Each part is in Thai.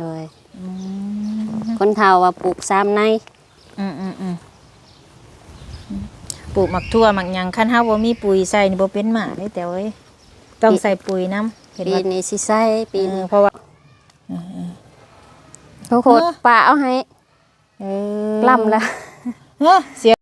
เลยอืมคนเฒ่าว่าปลูกซ้ำในอืมอืมอืมปลูกหมักทั่วหมักหยังคันเฮาบ่มีปุ๋ยใส่นี่บ่เป็นหมาได้แต่เอ้ยต้องใส่ปุ๋ยน้ำเห็นปีว่านี้สิใส่ปีเอนี้อเพราะว่า เขาโคตรป้าเอาให้เออล่ำละเฮ้อเสีย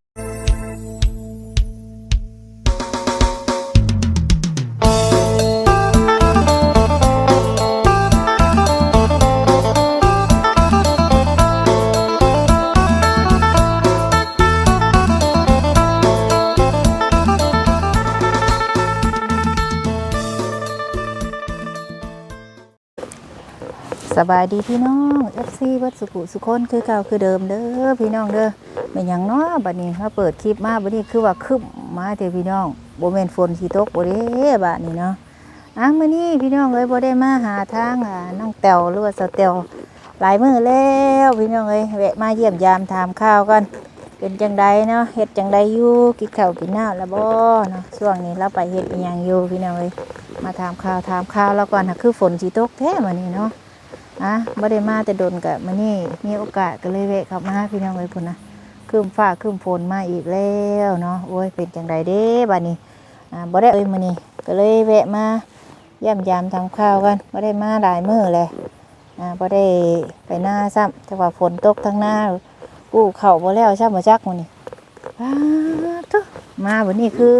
สบายดีพี่น้อง FC วัดสุขุสุคนคือเก่าคือเดิมเด้อพี่น้องเด้อเป็นหยังเนาะบัดนี้มาเปิดคลิปมาบัดนี้คือว่าคึมมาเด้อพี่น้องโบ่แม่นฝนสิตกบ่เด้บัดนี้เนาะอะมื้อนี้พี่น้องเอ้ยบ่ได้มาหาทางอ่าน้องแตวหรือว่าสาวแตวหลายมื้อแล้วพี่น้องเอ้ยแวะมาเยี่ยมยามถามข่าวกันเป็นจังใดเนาะเฮ็ดจังใดอยู่กินข้าวกินน้ำแล้วบ่เนาะช่วงนี้เราไปเฮ็ดอีหยังอยู่พี่น้องเอ้ยมาถามข่าวถามข่าวแล้วก่อนนะคือฝนสิตกแท้มื้อนี้เนาะ อะบ่ได้มาแต่โดนกะมานี่มีโอกาสก็เลยแวะเข้ามาพี่น้องเอ้ยพุ่นนะคืมฟ้าคืมฝนมาอีกแล้วเนาะโอ้ยเป็นจังไดเด้บัดนี้อ่าบ่ได้เอ้ยมื้อนี้ก็เลยแวะมาเยี่ยมยามทำข้าวกันบ่ได้มาหลายมื้อเลยอ่าบ่ได้ไปหน้าซ้ำแต่ว่าฝนตกทั้งหน้ากู้เข้าบ่แล้วซ้ำบ่จักมื้อนี้อ้าตะมาบัดนี้คือ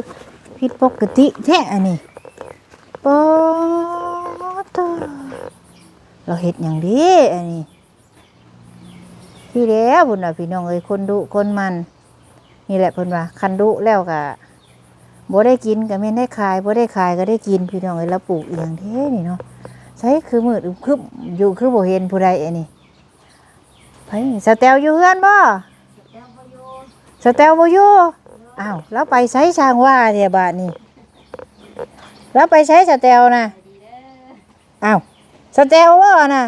ผิดปกติแท้อันนี้ปอ เราเห็ดอย่างดีอันนี้พี่แล้วพุ่นน่ะพี่น้องเอ้ยคนดุคนมัน นี่แหละพิ่นว่าคันดุแล้วก็บ่ได้กินก็แม่นได้ขายบ่ได้ขายก็ได้กินพี่น้องเอ้ยแล้วปลูกเอียงเท่นี่เนาะใช้คือมืดอึมครึมอยู่คือบ่เห็นผู้ใดอันนี้ไผสแตลอยู่เฮือนบ่สแตลบ่อยู่อ้าวแล้วไปใช้ช่างว่าแท้บาดนี้แล้วไปใช้สแตลน่ะอ้าว สเตลว่าน่ะ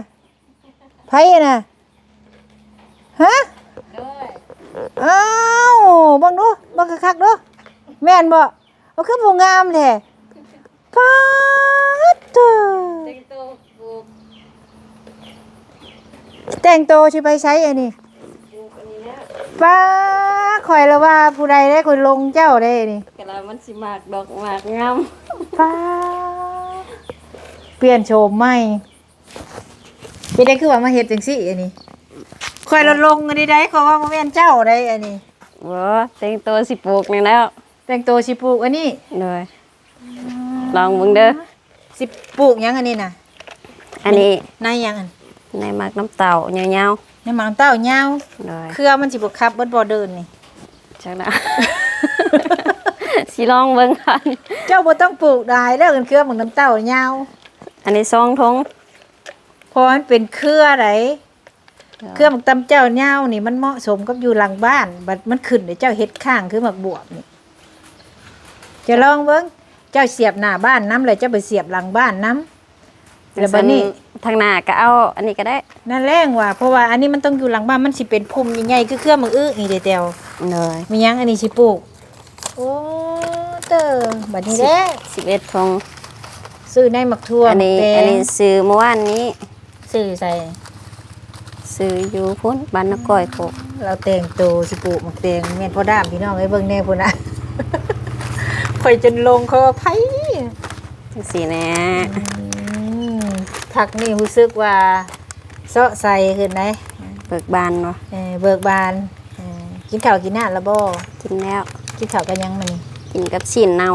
ไพ่น่ะฮะอ้าวบังดูบังคักๆดูแม่นบ่เอาคือผู้งามแท้ป๊าดเด้อแต่งโตวสิไปใช้อันนี้ป้าข่อยละว่าผู้ใดได้คนลงเจ้าได้นี่กะลามันสิมากดอกหมากงามป้าดเปลี่ยนโฉมใหม่ เป็นได้คือว่ามาเฮ็ดจังซี่อันนี้ข่อยลดลงอันนี้ได้ขอยว่าบ่แม่นเจ้าได้อันนี้ บ่แต่งตัวสิปลูกนี่แล้วแต่งตัวสิปลูกอันนี้เลยลองเบิ่งเด้อสิปลูกหยังอันนี้น่ะอันนี้ในหยังอันในหมากน้ำเต่ายาวในหมางเต้ายาวๆเลยเครือมันสิบ่คับเบิดบ่เดินนี่ จักนะ สิลองเบิ่งกันเจ้าบ่ต้องปลูกได้แล้วกันเครือหมางน้ำเต้ายาว อันนี้ซองทง เพราะมันเป็นเครือไดเครือหมางตำเจ้ายาวนี่มันเหมาะสมกับอยู่หลังบ้านบัดมันขึ้นเดี๋ยวเจ้าเฮ็ดข้างคือหมากบวบนี่จะลองเบิ่งเจ้าเสียบหน้าบ้านน้ำเลยเจ้าไปเสียบหลังบ้านน้ำแล้วบัดนี้ทางหน้าก็เอา อันนี้ก็ได้นั่นแรงว่ะเพราะว่าอันนี้มันต้องอยู่หลังบ้านมันสิเป็นพุ่มใหญ่ๆคือเครือหมากอื้อนี่เด้อแตวเลยมีหยังอันนี้สิปลูกโอ้เตอบัดนี้แหละ11ทงซื้อในหมักทั่วอันนี้หมักแตอันงนี้ซื้อเมื่อวานนี้ ซื้อใส่ ซื้ออยู่พุ่นบ้านนก้อยโคกเราแต่งตัวสิปลูกหมักแตงแม่นพ่อด้ามพี่น้องไอ้เบิ่งแน่พุ่นน่ะ ข่อยจนลงคอไผจังซี่แหน่อืมผักนี่รู้สึกว่าเซาะใส่ขึ้นไหนเบิกบานเนาะเออเบิกบานเออกินข้าวกินน้ำแล้วบ่กินแล้ว กินข้าวกันยังมันนี่กินกับชิ้นเน่า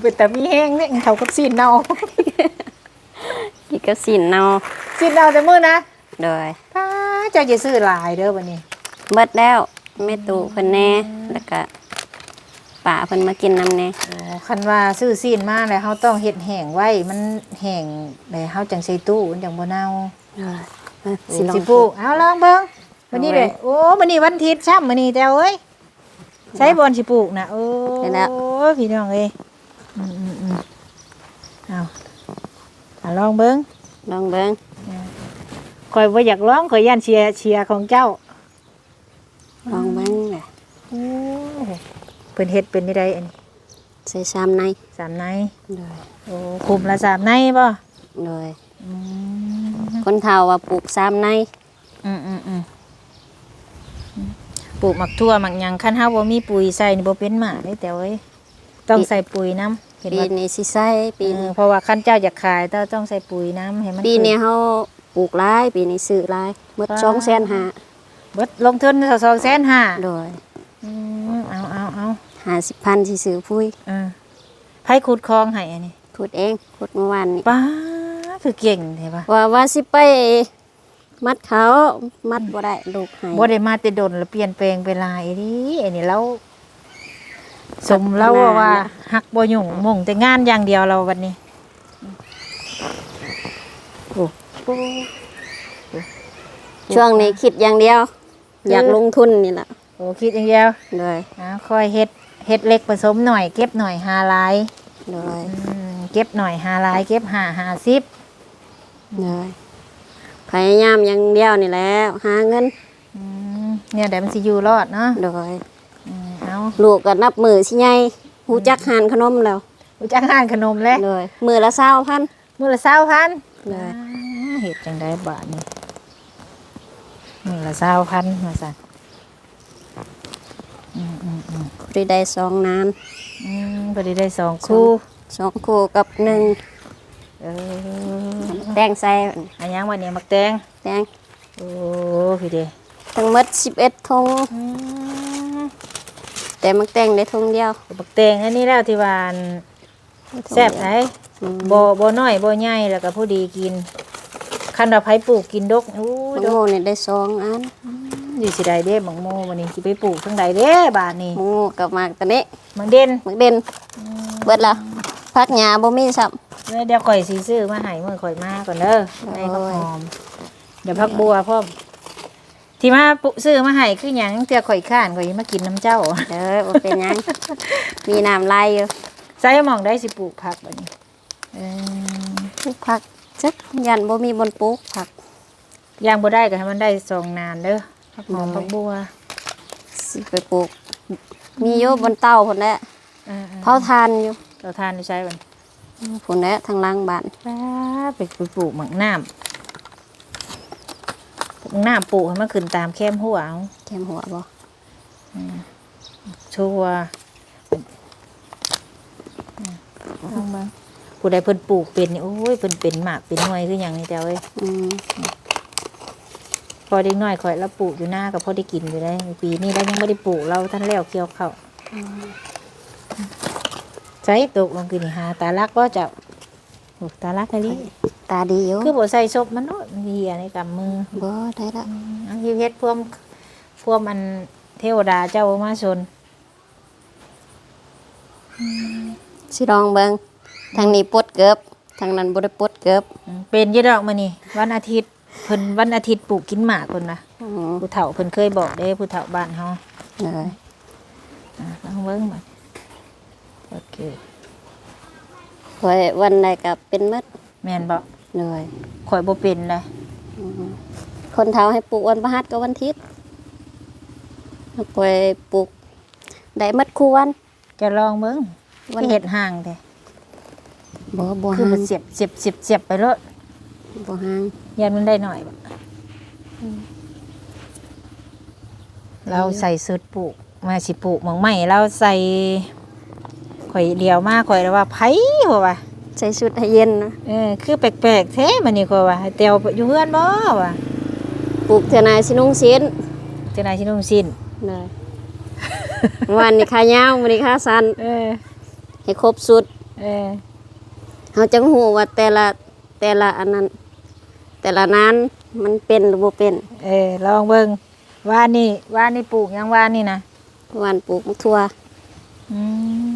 เป็นแต่มีแห้งเนี่ยเขากับซีนเนา กินกับชิ้นเน่าซีนเนาแต่มื้อนะโดยป้าเจ้าจะซื้อหลายเด้อบัดนี้เบิดแล้วแม่ตู่เพิ่นแน่แล้วก็ป้าเพิ่นมากินน้ำแน่โอ้คันว่าซื้อซีนมาแล้วเฮาต้องเฮ็ดแห้งไว้มันแห้งแล้วเฮาจังใส่ตู้มันจังบ่เน่าเออเออสิลองสิปลูกเอาลองเบิ่งวันนี้เด้อโอ้มื้อนี้วันอาทิตย์ซ้ํมื้อนี้แต่เอ้ยใช้บอนสิปลูกน่ะโอ้พี่น้องเอ้ยอืมๆๆเอาเอาลองเบิ่ง ลองเบิ่งข่อยบ่อยากร้องข่อยย่านเชียร์เชียร์ของเจ้า ลองเบิ่งแหละโอ้เพิ่นเฮ็ดเป็นได้ใดอันนี้ใส่ซ้ำในสามในโดยโอ้คุมละสามในบ่โดยอืมคนเฒ่าว่าปลูกซ้ำในอืมอืมอืมปลูกหมักทั่วหมักหยังคันเฮาบ่มีปุ๋ยใส่นี่บ่เป็นหมาเลยแต่เว้ยต้องใส่ปุ๋ยน้ำ เห็นปีว่านี้สิใส่ปีเอนี้อเพราะว่าคันเจ้าอยากขายเจ้าต้องใส่ปุ๋ยน้ำให้มันปีนี้ขึ้เฮาปลูกหลายปีนี้ซื้อหลายหมดว้า2,500,000เบิดลงทุนสองแสนห้าโดยเอาเอาเอา50,000สิซื้อปุ๋ยเออไผขุดคลองให้อันนี้ขุดเองขุดเมื่อวานนี้ ป้าคือเก่งใช่ปะว่าว่าสิไปมัดเขา มัดบ่ได้ลูกให้บ่ได้มาแต่ดนแล้วเปลี่ยนแปลงไปหลายดิอันนี้เรา สมเราว่าหักบ่ยุ่งมุ่งแต่งานอย่างเดียวเราวันนี้โอ้โหช่วงนี้คิดอย่างเดียว อยากลงทุนนี่ล่ะโอ้คิดอย่างเดียวเลยอ่าค่อยเฮ็ดเฮ็ดเล็กผสมหน่อยเก็บหน่อยหาหลายเลยอืมเก็บหน่อยหาหลายเก็บหาหาสิบเลยพยายามอย่างเดียวนี่แหล้วหาเงินอืมเนี่ยเดี๋ยวมันสิอยู่รอดเนาะโดยอืม เอาลูกก็นับมือสิใหญ่หูจักหานขนมแล้วรู้จักงานขนมแล้วเลยมือละ20,000มื้อละ20,000เลยอ่าเห็ดจังได้บาทนี่มือละเศร้าพันมาสั่นอืมอืมอืมได้ได้สองนานอืมพอดีได้สองคู่สองคู่กับหนึ่งเออแตงใส่อันยังวันนี้มักแตงแตงโอ้พี่เดทั้งหมด11ทงอืม แต่มักแต่งได้ทงเดียวมักแตงอันนี้แล้วที่วาอันได้ทงแซ่บเดียวไหนอืมบ่บ่น้อยบ่ใหญ่แล้วก็พอดีกิน คันเราไผปลูกกินดกอู้ยมังดโมกนี่ได้สองอันอยู่สิใดเด้บังโมวันนี้สิไปปลูกทั้งใดเด้บาทนี้มังโมกับมากตัวนี้มังเด่นมักเด่นเบิดละพักหญ้าบ่มีซ้ำเดี๋ยวเดี๋ยวข่อยสีซื้อมาให้เมื่อข่อยมาก่อนเด้อในข้าวหอมเดี๋ยวพักบัวพ่อม ที่มาปุซื้อมาให้คือหยังเตียข่อยข้านข่อยมากินน้ำเจ้า เด้อบ่เป็นหยัง มีน้ำลายอยู่ใส่หมองได้สิปลูกผักแบบนี้เออปลูกผักจักยันบ่มีบนปลูกผัก ย่างบ่ได้ก็ให้มันได้สองนานเด้อพักหอมอืมพักบัวสิไปปลูก มีอยู่บนเตาพุ่นแหละเออเผาทานอยู่ๆเราทานได้ใช้ก่อนพุ่นแหละทางหล่างบ้านป้าไปไปปลูกหมักน้ำหมัก น้ำปลูกให้มันขึ้นตามแคมหัวเอาแคมหัวบ่ชัวร์เอามาผู้ใดเพิ่นปลูกเป็นนี่โอ้ยเพิ่นเป็นหมากเป็นหน่วยคือหยังนี่เจ้าเอ้ยอืมพอเด็กน้อยข่อยเราปลูกอยู่หน้ากับพอได้กินอยู่ได้ปีนี้เรายังไม่ได้ปลูกเราท่านแล้วเกี่ยวเขาวใช้ตกลงกินหาตาลักก็จะโอ้ตาลักอะไร ตาดีอยู่คือบ่ใส่ศพมันเนาะมันเหียในกำมือบ่ได้ละอันที่เพชรพวมพวมอันเทวดาเจ้ามาชนสิลองเบิ่งทางนี้ปลดเกือบทางนั้นบ่ได้ปลดเกือบอืมเป็นอยี่ดอกมานี่วันอาทิตย์เพิ่นวันอาทิตย์ปลูกกินหมากคนนะอืมผู้เฒ่าเพิ่นเคยบอกได้ผู้เฒ่าบ้านเฮาเลยอะลองเบิ่งมาโอเคคอยวันใดก็เป็นหมดแม่นบอก เลยข่อยบ่เป็นเลยอืมคนเฒ่าให้ปลูกวันพฤหัสกับวันอาทิตย์คอยปลูกได้หมดคู่วันจะลองเบิ่งวันที่เห็ดห่างแต่บ่บ่คือห่ามันงเสียบเสียบเสียบเสียบไปเลยบ่ห่างยันมันได้หน่อยบ่เราใส่สุดปลูกมาสิปลูกหมองใหม่เราใส่ข่อยเดียวมากข่อยแล้วว่าไผว่าว่า ใส่ชุดให้เย็นนะเออคือแปลกๆแท้มันนี่ข่อยว่าให้เตียวอยู่เฮือนบ่ว่าปลูกเท่านายสินุ่งศีลเจ้านายชินุ่งสิ้นเลยวันนี้ขายาววันนี้ขาสั้นเออให้ครบสุดเออเฮาจังฮู้ว่าแต่ละแต่ละอันนั้น แต่ละนั้นมันเป็นหรือบ่เป็นเออลองเบิ่งว่านี่ว่านี่ปลูกหยังว่านี่นะวันปลูกมะทั่วอืม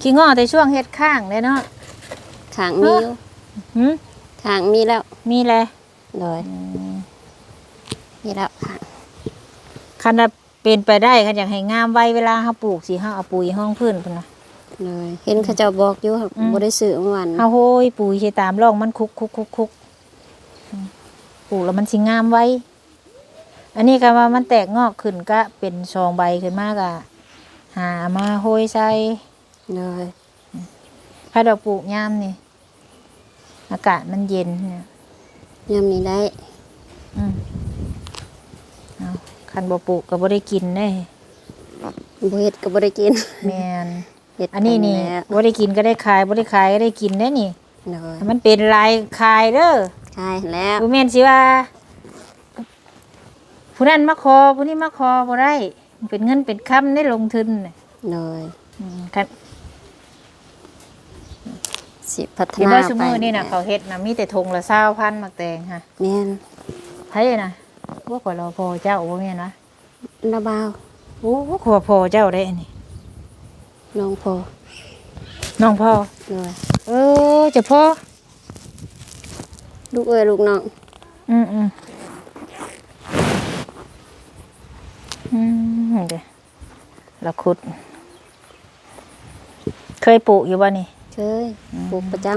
ขี้ง้อแต่ช่วงเฮ็ดข้างเลยเนาะ ข้างมีอยู่หืมข้างมีแล้วมีแลเลยมีแล้วข้างคันน่ะเป็นไปได้คันอยากให้งามไว้เวลาเฮาปลูกสิเฮาเอาปุ๋ยห้องพื้นพุ่นน่ะเลยเห็นเขาเจ้าบอกอยู่ครับอืมบ่ได้ซื้อเมื่อวานเฮาโหยปุ๋ยสิตามร่องมันคุกคุกคุกคุกอืมปลูกแล้วมันสิงามไว้ อันนี้ก็ว่ามันแตกงอกขึ้นก็เป็นซองใบขึ้นมากอะหามาโหยใส่เลยถ้าเราปลูกยามนี่ อากาศมันเย็นเนี่ยยามนี้ได้อืมเอาคันบ่ปลูกก็บ่ได้กินเด้บ่เฮ็ดก็บ่ได้กินแม่นเฮ็ดอันนี้นี่แหละบ่ได้กินก็ได้ขายบ่ได้ขายก็ได้กินได้นี่โดยมันเป็นลายขายเด้อใช่แล้วบ่แม่นสิว่า ผู้นั้นมาขอผู้นี้มาขอบ่ได้มันเป็นเงินเป็นคำได้ลงทุนน่ะโดยอืมคัน สิพัฒที่นาว่าซุมื้อไปนี่น่ะเขาเฮ็ดน่ะมีแต่ธงละ20,000มักแตงค่ะแม่นไผน่ะว่าขอรอพอเจ้าบ่แม่นนะนาบาวโอ้ขอพอเจ้าได้อันนี้น้องพ่อน้องพ่อโดยเออเจะพ่อลูกเอ้ยลูกน้องอืมอืมอืมเดี๋ยวเราขุด เคยปลูกอยู่บ่นี่ เคยปลูกประจ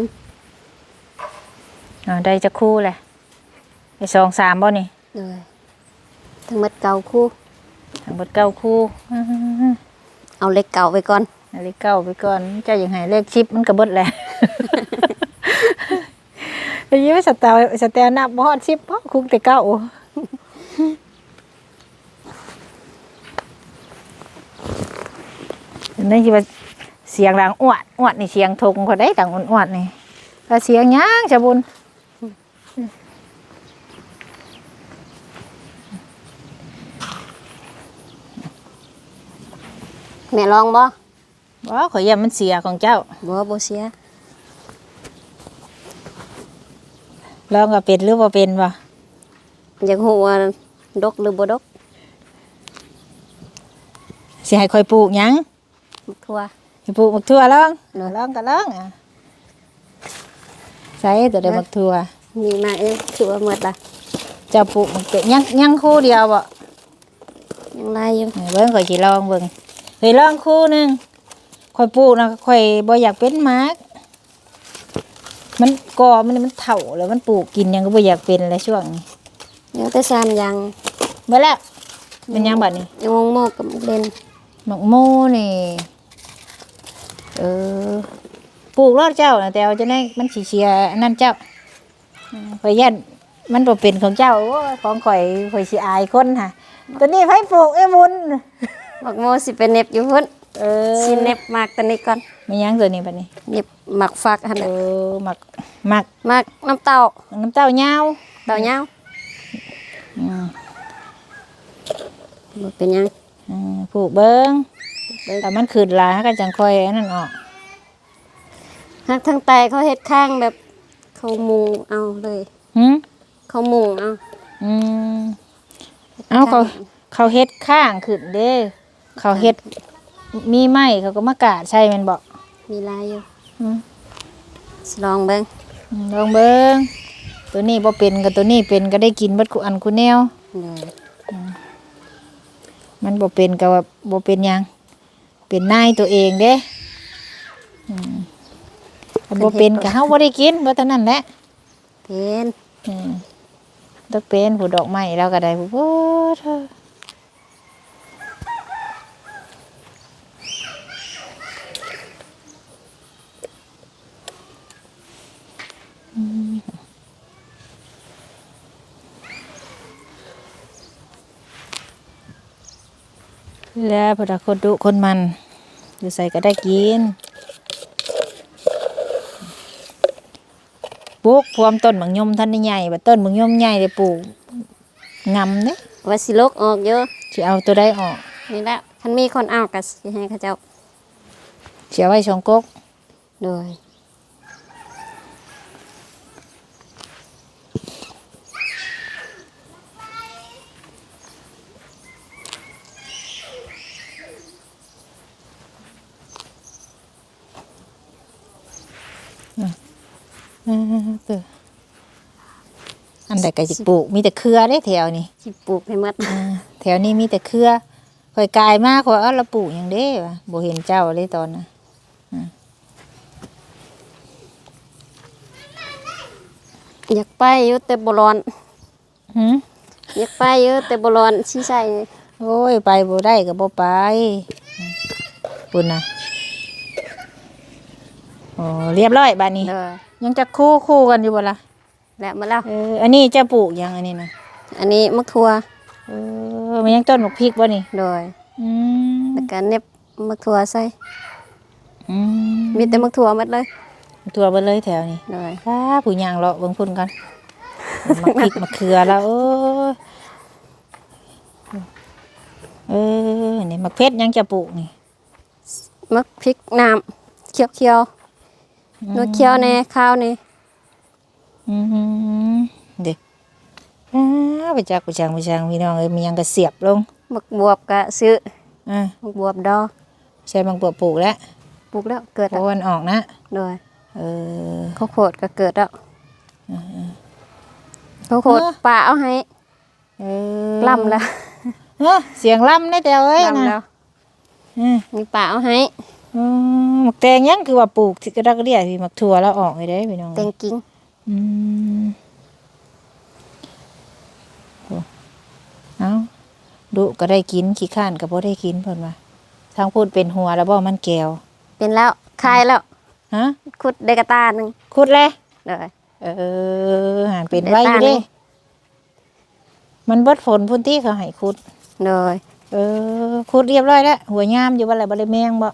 ำอ่าได้จะคู่แหละไอ้สองสามบ่นี่โดยทั้งหมดเก่าคู่ทั้งหมดเก้าคู่อื้อหือเอาเล็กเก่าไปก่อนเอาเลขเก้าไปก่อนเจ้าอย่างไงเลขชิปมันกระเบิดแหละไอ้ยี่ว่าสแตลสแตลนับบ่ฮอดชิปเพราะคุกแต่เก้านั่นคือว่า เสียงดังอ้วดอ้วดนี่เสียงทงเขาได้ดังอ้วนๆนี่ถ้าเสียงหย่างจะบุญแม่ลองบ่บ่ขอยย่ามันเสียของเจ้าบ่บ่เสียลองว่าเป็นหรือบ่เป็นบ่อยากฮู้ว่าดกหรือบ่ดกสิให้คอยปลูกหยังทั่วให้ ปลูกมักทั่วลองเนอะลองก็ลองอะใส่ตัวใดมักทั่วมีมาเอ้ยถือว่าหมดละเจ้าปลูกมักเตะยังยังคู่เดียวบ่ยังลายอยู่ให้เบิ่งข่อยสิลองเบิ่งเคยลองคู่หนึงข่อยปลูกนะข่อยบ่อยากเป็นหมากมันกอมันมันเฒ่าแล้วมันปลูกกินหยังก็บ่อยากเป็นแล้วช่วงนี้ยังแต่สามอย่างเมื่อแล้วเป็นหยังบัดนี้ยังงงโมกกับเล่นหมักโมนี่ เออปลูกรอดเจ้านะแต่เอาจะได้มันสีเชียอันนั่นเจ้าอืมข่อยยันมันบ่เป็นของเจ้าโอ้ยของข่อยข่อยสิอายคนค่ะตัวนี้ไผปลูกไอ้มุนบักโมสิเป็นเน็บอยู่พุ่นเออสิเน็บมากตัวนี้ก่อนมีหยังตัวนี้บัดนี้เน็บหมักฟักหั่นเอน่ะอหมักหมักหมักน้ำเต้าน้ำเต้ายาวเต้าเหย้าอืมบ่เป็นหยังอืมปลูกเบิ่งเบิ่ง แต่มันขึ้นหลายก็จังค่อยอันนั้นออกฮักทั้งไตเขาเฮ็ดข้างแบบเขามุงเอาเลยหึเขามุงเอาอืมเอาเขาเขาเฮ็ดข้างขึ้นเด้เขาเฮ็ดมีไม้เขาก็มากาดใช่แมันบ่มีลายอยู่อืมสิลองเบิ่งอืมลองเบิ่งตัวนี้บ่เป็นกับตัวนี้เป็นก็ได้กินเบัดคุอันคุแนวเลยมันบ่เป็นก็ว่าบ่เป็นหยัง เป็นนายตัวเองเด้อืมถ้าบ่เป็นก็เฮาบ่ได้กินบ่เท่านั้นแหละเป็นอืมต้องเป็นผู้ดอกไม้เราก็ได้ผู้โอ้เธออืม แล้วพอดาคนดุคนมันอยู่ใส่ก็ได้กินปลูกพวมต้นบางยมท่านได้ใหญ่บัดต้นบางยมใหญ่เลยปลูกงำเด้ว่าสิลกออกเยอะสิเอาตัวได้ออก นี่แหละคันมีคนเอาก็สิให้เขาเจ้าสิเอาไว้ชองกกโดย อ่าเด้อ อันใดก็สิปลูกมีแต่เครือได้แถวนี้สิปลูกให้หมดอ่าแถวนี้มีแต่เครือข่อยกายมากข่อยเอาละปลูกอย่างเด้วะบ่เห็นเจ้าเลยตอนน่ะอยากไปอยู่แต่บ่ร้อนหืมอยากไปอยู่แต่บ่ร้อนสิใส่โอ้ยไปบ่ได้ก็บ่ไปปุ่นนะโอ้เรียบร้อยบาดนี้ เด้อยังจะคู่คู่กันอยู่บ่ล่ะโแล้วมาแล้ว เอออันนี้จะปลูกหยังอันนี้นะอันนี้มักทัวเออมันยังต้นหมกพริกบ่นี่โดยอืมแล้วก็เน็บมักทัวใส่อืมมีแต่มักทัวหมดเลยตัวเบ่เลยแถวนี้โดยถ้าผู้ย่างเลาะเบิ่งพุ่นกันหมักพริกมะเขือแล้วโอ้ยเออนี่มักเพชรยังจะปลูกนี่มักพริกน้ำเคี่ยวเคี่ยวๆนัวเคี่ยวในข้าวนี่อืม เด็กอ้าไปจักไปจังไปจังพี่น้องเอ้ยมีหยังก็เสียบลงมักบวบก็ซื้ออ่ามักบวบดอกใช้บางปลูกปลูกแล้วปลูกแล้วเกิดเพแล้วราะวันออกนะโดยเออข้าวโพดก็เกิดแล้วข้าวโพดเออป่าเอาให้เออล่ำแล้วเฮ้อเสียงล่ำได้แต่เอ้ยล่ำนะแล้วอืมมีป่าเอาให้อืมหมักแตงยังคือว่าปลูกที่กระดักกระเดียที่หมักถั่วแล้วออกเลยเด้พี่น้องแตงกิ้ง อืมโอ้เอาดุก็ได้กิน ขี้ข้านก็บ่ได้กินเพิ่นว่าทางพูดเป็นหัวแล้วบ่มันแก้ว เป็นแล้วคายแล้ว ฮะ ขุดได้กระตาหนึ่งขุดเลย เลยเออหานเป็นไว้อยู่เด้ มันเบิดฝนพุ่นที่เขาให้ขุด เลยเออขุดเรียบร้อยแล้ว หัวยามอยู่บ่อะไรบ่ได้แมงบ่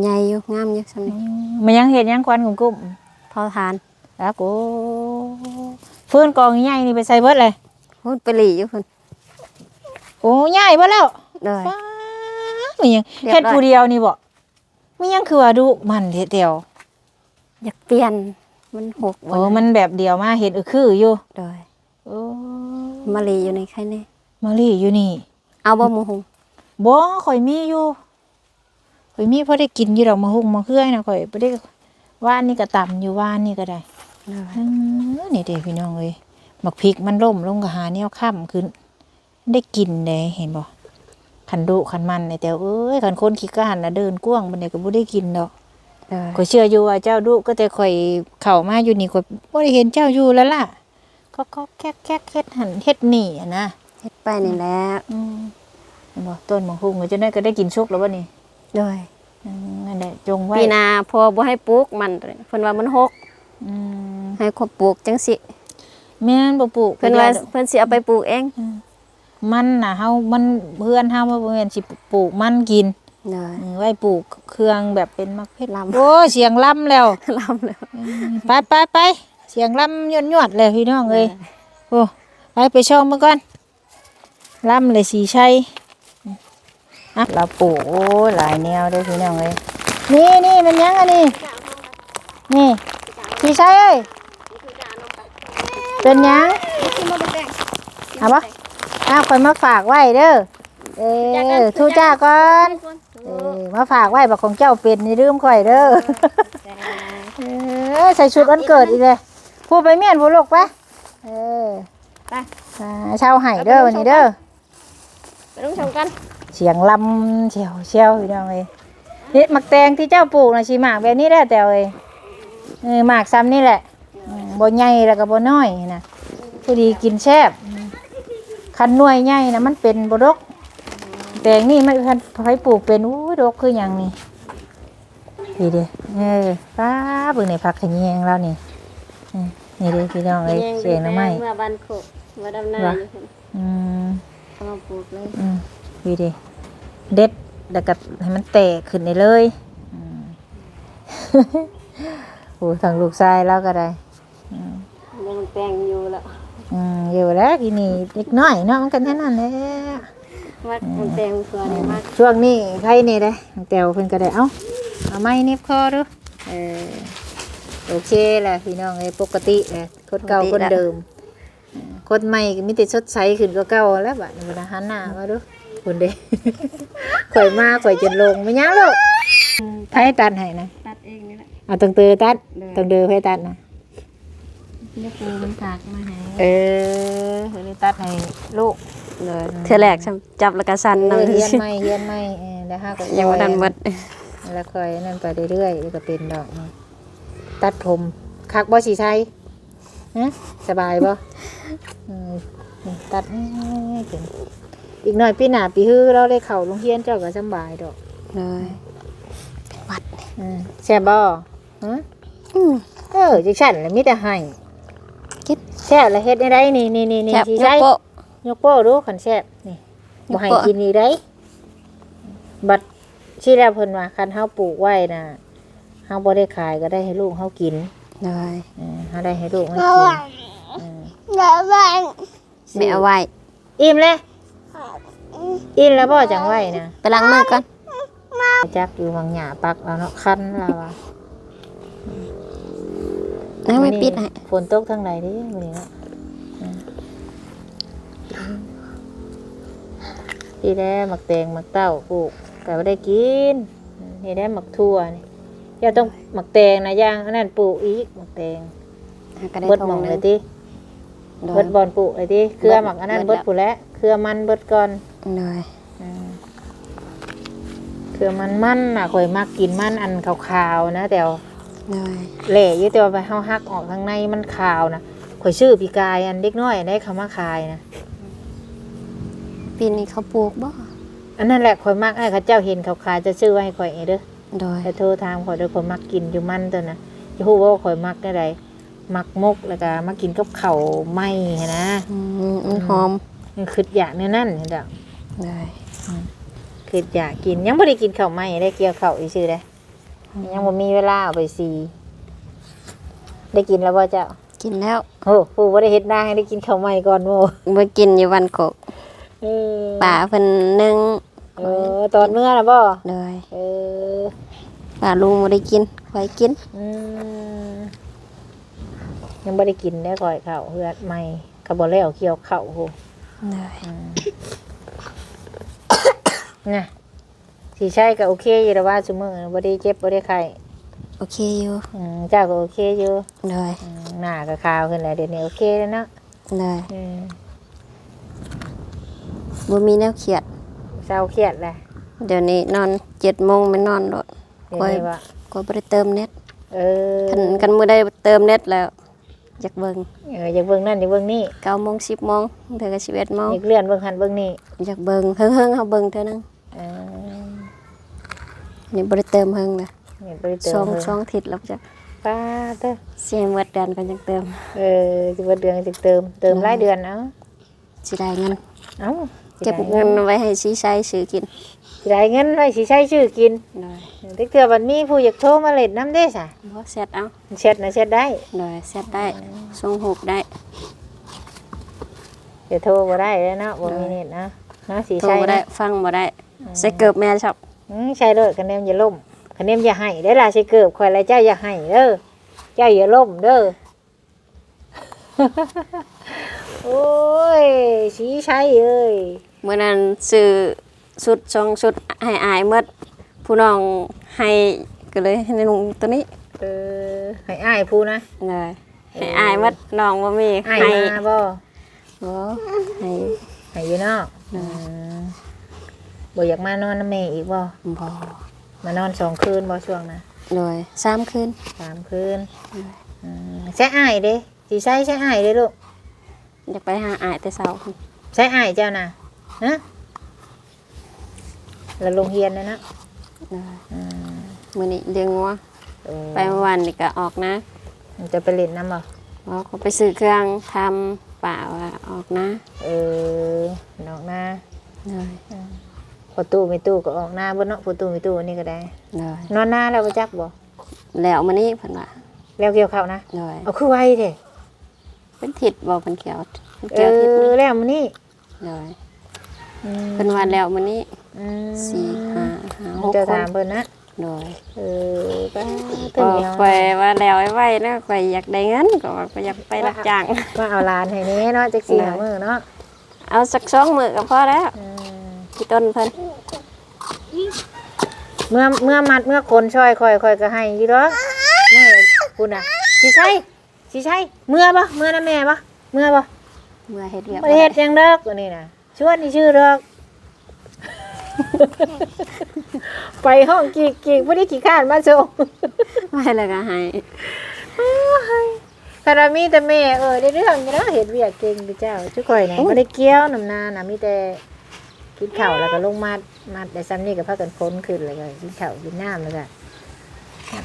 ใหญ่อยู่งามอยู่สำนี้มันยังเห็นยังควันกุ้มพอทานๆ แล้วกูฟื้นกองใหญ่นี่ไปใส่เบิดเลยพูดไปหลีอยู่คุณโอ้ใหญ่เบิดแล้วเลยฟ้ามันยังเรียบร้อย เฮ็ดผู้เดียวนี่บ่มันยังคือว่าดุมันเฮ็ดเดียวอยากเปลี่ยนมันหกโอ้มันแบบเดียวมาเฮ็ดเออคืออยู่เลยโอ้มาหลีอยู่ในใครนี่มาลี่อยู่นี่เอาบ่หมูหงบ่ข่อยมีอยู่ข่อยมีพอได้กินอยู่ดอกมะฮุ่งมะเขือนะข่อยบ่ได้ว่านนี่ก็ต่ำอยู่ว่านนี่ก็ได้ เลยอือนี่เด้พี่น้องเอ้ยหมักพริกมันล่มลงก็หาแนวค่ำขึ้น ได้กินเด้เห็นบ่คันดุคันมันไอ้แต่เอ้ยคันคนขี้กานน่ะเดินกว้างบันไดก็บ่ได้กินดอกเลยข่อยเชื่ออยู่ว่าเจ้าดุก็แต่ข่อยเข้ามาอยู่นี่ข่อยบ่ได้เห็นเจ้าอยู่แล้วล่ะก็ก็แก๊กแก๊กเฮ็ดหันเฮ็ดนี่อะนะเฮ็ดไปนี่แหละอืมเห็นบ่ต้นมะฮุ่งก็จะได้ก็ได้กินชุกแล้วบ่นี่เลยอืมนั่นแหละจงไว้ปีหนาพอบ่ให้ปลูกมันเพิ่นว่ามันหก อืมให้คนปลูกจังสิแม่นบ่ปลูกเพิ่นว่าเพิ่นสิเอาไปปลูกเองมันน่ะเฮามันเพื่อนเฮาบ่แม่นสิปลูกมันกินเลยอืมไว้ปลูกเครื่องแบบเป็นมะเขือลำโอ้ยเสียงล่ำแล้วลำแล้วไปไปไปเสียงล่ำยนยวดๆเลยพี่น้องเอ้ยโอ้ไปไปชมมาก่อนล่ำเลยสีชัยอะเราปลูกโอ้ยหลายแนวเลยพี่น้องเอ้ยนี่นี่มันยังอันนี้นี่ สีชัยเอ้ยเป็นยังเอาปะอ้าวคอยมาฝากไว้เด้อเออทูจ้าก่อนเออมาฝากไว้บอกของเจ้าเป็นนี่ลืมข่อยเด้อเออใส่ชุดวันเกิดอีกเลยพูดไปเมียนพูดลูกปะเออไปอ่าเช่าไห้เด้อวันนี้เด้อไปต้องชมกันเสียงลำเชียวเชียวพี่น้องเอ้ยนี่หมักแตงที่เจ้าปลูกนะชีหมากแบบนี้แหละแต่เอ้ย เออหมากซ้ำนี่แหละอืมบ่ใหญ่แล้วก็บ่น้อยนะพอดีกินแซ่บคันหน่วยใหญ่นะมันเป็นบ่ดก แตงนี่ไม่พันไผปลูกเป็นอู้ดกคือหยังนี่ดีเด้เออป้าเบิ่งในผักขะแยงแล้วนี่อืมนี่เด้พี่น้องเอ้ยเสียงหน่อไม้ เมื่อบันโขกมาดำนาว่ะอยู่พุ่นอืม เอามาปลูกเลยอืมดีเด้เด็ดแล้วก็ให้มันแตกขึ้นได้เลยอืม โอ้ทางลูกชายแล้วก็ได้บ่มันแปลงอยู่แล้วอืมอยู่แล้วทีนี้เล็กน้อยเนาะมันกันแค่นั้นแหละมัดมันแปลงตัวนี้มากช่วงนี้ใครนี่ได้แตวเพิ่นก็ได้เอ้าเอาไม้เน็บคอดูเออโอเคแหละพี่น้องเอ้ยปกติแหละคนเก่าคนเดิมเออคนใหม่ก็มีแต่ชดใช้ขึ้นก็เก่าแล้วบัดนี้บ่ได้หันหน้ามาดูคนเด้ ข่อยมาข่อยจนลงไม่ยังลูกไผตัดให้นะตัดเองนี่แหละ เอาตังเตอตัดได้ตังเดอไผตัดนะเดี๋ยวปูมันถากมาให้เออเพิ่นได้ตัดให้ลูกเลยเทื่อแรกฉันจับแล้วก็สั่นเออนำเฮียนใหม่เฮียนใหม่เออแล้วหาก็ยังบ่ทันหมดแล้วค่อยนั่นไปเรื่อยๆแล้วก็เป็นดอกนี่ตัดผมคักบ่สีใช้ฮะสบายบ่อืมนี่ตัดให้เป็นอีกหน่อยปีหน้าปีฮื้อเราได้เข้าโรงเรียนเจ้าก็สำบายดอกเลยเป็นวัดอืมแซ่บบ่ ฮะอืมเออจังซั่นแหละมีแต่ให้กินแซ่บแล้วเฮ็ดได้ไดนี่นี่นี่นี่แซ่บสิยกใช้โปะ ยกโป้ดูขันแซ่บนี่ยบ่กให้โป๊ะกินนี่ได้บัดที่แล้วเพิ่นว่าคันเฮาปลูกไว้น่ะเฮาบ่ได้ขายก็ได้ให้ลูกเฮากินเลยเออเฮาได้ให้ลูกเฮากินเออไม่เอาไว้ อิ่มเลยอิ่มแล้วบ่จังไว้นะ ไปล้างมือก่อนจักอยู่บางหญ้าปักเอาเนาะคันแล้วว่า น้าไม่ปิดให้ฝนตกทางไหนดิมื้อนี้เนาะอืมที่แด้หมักแตงหมักเต้าปลูกก็บ่ได้กินนี่ได้หมักทั่วนี่เจ้าต้องหมักแตงนะย่างอันนั้นปลูกอีกหมักแตงก็ได้เบิดทหมงองหนึเลงยติโดเบิยดบอนปลูกเลยติเครือหมักอันนั้นเบิเบิดดผู้นแหล้วเครือมันเบิดก่อนเลยอืมเครือมันมันน่ะข่อยมักกินมันอันขาวๆนะแต่ว่า เลยแหล่อยู่แต่ว่าไปเฮาหักออกข้างในมันขาวนะข่อยชื่อปีกายอันเด็กน้อยอันได้คำว่าคายนะปีนี้เขาปลูกบ่อันนั้นแหละข่อยมักไอ้เขาเจ้าเห็นเขาขายจะซื้อไว้ให้ข่อยเองเด้อโดยแต่โทรถามข่อยเด้อข่อยมักกินอยู่มันตัวนะจะฮู้ว่าข่อยมักได้ใดมักมกแล้วก็มากินกับข้าวไหม้หั้นนะอืมมันหอมมันคืออยากเนื้อนั่นเห็นดอกเลยคืออยากกินยังไม่ได้กินข้าวไหม้ได้เกี่ยวข้าวอีซื่อเล ยยังบ่มีเวลาเอาไปซีได้กินแล้วบ่เจ้ากินแล้วโอ้ผู้บ่ได้เฮ็ดนาให้ได้กินข้าวไหม้ก่อนโมมากินอยู่วันโกกเออป่าเพิ่นนึ่งเออตอนเมื่อน่ะบ่เลยเออป่าลุงบ่ได้กินไว้กินอืมยังบ่ได้กินได้ก่อยข้าวเฮือดใหม่ก็บ่แล้วเกี่ยวข้าวโหเลยน่ะ สิใช่ก็โอเคอยู่แล้วว่าซุมื้อบ่ได้เจ็บบ่ได้ไข้โอเคอยู่อืมเจ้าก็โอเคอยู่เลยอืมหน้าก็ขาวขึ้นแล้วเดี๋ยวนี้โอเคแล้วเนาะเลยอืมบ่มีแนวเขียด เศร้าเครียดแหละเดี๋ยวนี้นอนเจ็ดโมงไม่นอนโดดเดี๋ยวค่อยนี้ว่าก็บ่ได้เติมเน็ตเออคันกันมื้อใดเติมเน็ตแล้วอยากเบิ่งเอออยากเบิ่งนั่นอยากเบิ่งนี่9โมง10โมงเดี๋ยวก็11โมงอยากเลื่อนเบิ่งหันเบิ่งนี่อยากเบิ่งเฮิงๆเฮาเบิ่งเท่านึงเออ นี่บ่ได้เติมเฮิงนะอยากไปเติสองมเบิ่งสองอาทิศแล้วจ้ะป้าเด้อเสียหมดเดือนก็ยังเติมเออจะเบิดเดือนจะเติม เติมรายเดือนเอ้าสิได้เงินเอ้าเก็บเงินไว้ให้สิใช้ซื้อกินสิได้เงินไว้สิใช้ชื่อกินเลยถ้าเกิดวันนี้ผู้อยากโทรมาเล่นน้ำเด้ซะบ่เสร็จเอาเช็ดนะเช็ดได้เลยเสร็จได้ส่งรูปได้ เดี๋ยวโทรบ่ได้แล้วเนาะบ่มีเน็ตนะเนาะสิโทรใช้บ่ได้นะฟังบ่ได้ใส่เกือบแม่ชอบอืม ใช้เลยคะแนนอย่าล่มคะแนนอย่าให้ได้อล่ะใช้เกิบข่อยแล้วเจ้าอย่าให้เด้อเจ้าอย่าล่มเด้อโอ้ยสีใช้เอ้ยเมื่อนั้นซื้อชุดสองชุดให้อายหมดผู้น้องให้ก็เลยให้นุ่งตัวนี้เออให้อ้ายพูนะเลยให้อายหมดน้องบ่มีอ้ายให้มาบ่บ่ให้ให้อยู่นอกอืม บ่อยากมานอนน้ำแม่อีกบ่บ่มานอนสองคืนบ่ช่วงนะเลยสามคืนสามคืนอืมใช้อ้ายเด้สิใช้ใช้อ้ายเด้ลูกอยากไปหาอายแต่เช้าใช้อ้ายเจ้านะฮะแล้วโรงเรียนนะนะเลยอืมมื้อนี้เลี้ยงงัวเออไปเมื่อวานนี่ก็ออกนะมันจะไปเล่นน้ำบ่เพราะเขาไปซื้อเครื่องทำป่าว่าออกนะเออน้องนาเลย พอตู้ไม่ตู้ก็ออกหน้าบนเนาะพอตู้ไม่ตู้อันนี้ก็ได้ เลยนอนหน้าแล้วบ่จักบ่แล้วมื้อนี้เพิ่นว่าแล้วเกี่ยวข้าวนะเลยเอาคือไวเด้เป็นทิศบ่เพิ่นเขียวเพิ่นเอเขียวทิศอนี้แล้วมื้อนี้เลยอืมเพิ่นว่าแล้วมื้อนี้อืมสี่ห้าห้าหกจะคถานมเพิ่นนะเลยเออป้าก็เดียวไปว่าแล้วไว้ๆนะไปอยากได้เงินก็ว่าก็อยากไปรับจ้างมาเอาหลานให้แนี้เนาะจักสี่ได้หามื้อเนาะเอาสักสองมื้อก็พอแล้วอืม พี่ต้นเพิ่นเมื่อเมื่อมัดเมื่อคนช่อยค่อยค่อยก็ให้อยู่ดอกเมื่อคุณน่ะสิใช่สิใช่เมื่อบ่เมื่อนะแม่บ่เมื่อบ่เมื่อเฮ็ดเวียกบ่ได้เฮ็ดหยังดอกอันนี้น่ะชวนนี่ชื่อดอก ไปห้องกีกกีกบ่ได้ขี้ข้านมาส่งไว้แล้วก็ให้คารามีแต่แม่เออได้เรื่องอยู่แล้วเฮ็ดเวียกเก่งพี่เจ้าทุกข่อยน่ะบ่ได้เกี่ยวน้ำนาน่ะมีแต่ กินข้าวแล้วก็ลงมามาแต่ซ้ำนี่ก็พากันพ้นขึ้นเลยก็กินข้าวกินน้ำแล้วก็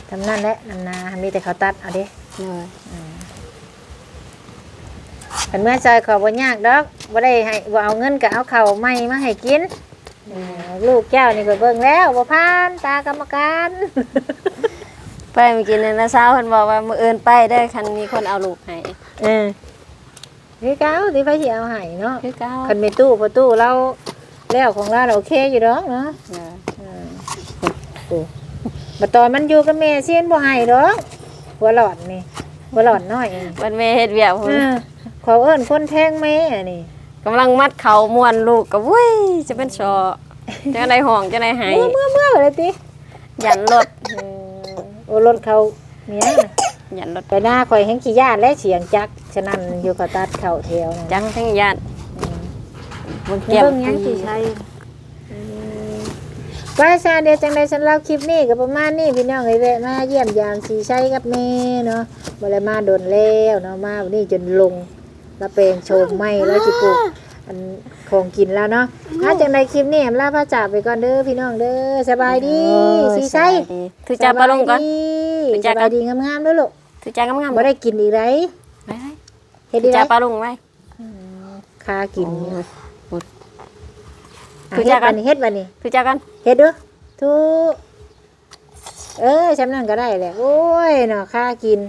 ทำนั่นแหละน้ำนามีแต่เขาวตัดเอาเด้เลยทคันเมื่อซอยขอบ่ยากดอกบ่ได้ให้บ่เอาเงินก็เอาข้าวใหม่มาให้กินเออลูกเจ้านี่ก็เบิ่งแล้วบ่ผ่านตากรรมการไปเมื่อกี้นี่นะสาวเพิ่นบอกว่ามื้ออื่นไปเด้อคันมีคนเอาลูกให้เออนี่เก้าที่ไฟสิเอาให้เนาะคือเก่าคันมีตู้ประตูเรา แล้วของเราน่ะโอเคอยู่ดอกเนาะเออเออโอ้บัดตอนมันอยู่กับแม่เซียนบ่ให้ดอกหัวหลอดนี่หัวหลอดน้อยเองวันแม่เฮ็ดเวียกเอพุ่นอขอเอิ้นคนแทงแม่อันนี่กำลังมัดเขาม่วนลูกก็วุ้ยจะเป็นชอจังไดห้องจังไดให้เมื่อเมื่อเมื่อเลยติยันรถเออโอ้รถเขาเมียน่ะยันรถไปหน้าข่อยแห่งขี้ยานและเสียงจักฉะนั้นอยู่กับตัดเข่าแถวนั่น จังทั้งยัน บ่เก็เก็บบเบิ่งหยังสิใช้ว่าซาเดียวจังใดฉันเล่าคลิปนี้ก็ประมาณนี้พี่น้องเอ้ยแวะมาเยี่ยมยามสีใช้กับแม่เนาะบ่ได้มาโดนแล้วเนาะมาวันนี้จนลงละเปลงโชมไหม่แล้วสิปลูกอันของกินแล้วเนาะถ้าจังใดคลิปนี้แอมลาพระจากไปก่อนเด้อพี่น้องเด้อสบายดีสีใช้ถือจาปลาลงก่อนสบายดีงามๆเด้อลูกถือจากำงามๆบ่ได้กินอีกไรไปเฮ็ดถืดีอไรจาปลาลงไว้คากินโอ้ยอะ คือเฮ็จาดกับันนนี้เฮ็ดบันนี้ถือจากันเฮ็ดเด้อทุเอ้ยฉันนั่นก็ได้แหละโอ้ยเนาะค่ากิน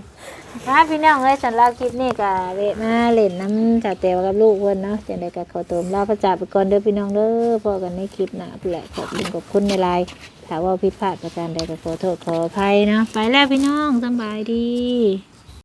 ค่ะพี่น้องเอ้ยสำหรับคลิปนี้ก็เวะมาเล่นน้ำจากแต่วกับลูกเพิ่นเนาะจังได๋ก็ขอตัวลาพระจากไปก่อนเด้อพี่น้องเด้อพอกันในคลิปหน้าพุ่นแหละขอบคุณขอบคุณในไลน์ถ้าว่าผิดพลาดประการใดก็ขอโทษขออภัยเนาะไปแล้วพี่น้องสำบายดี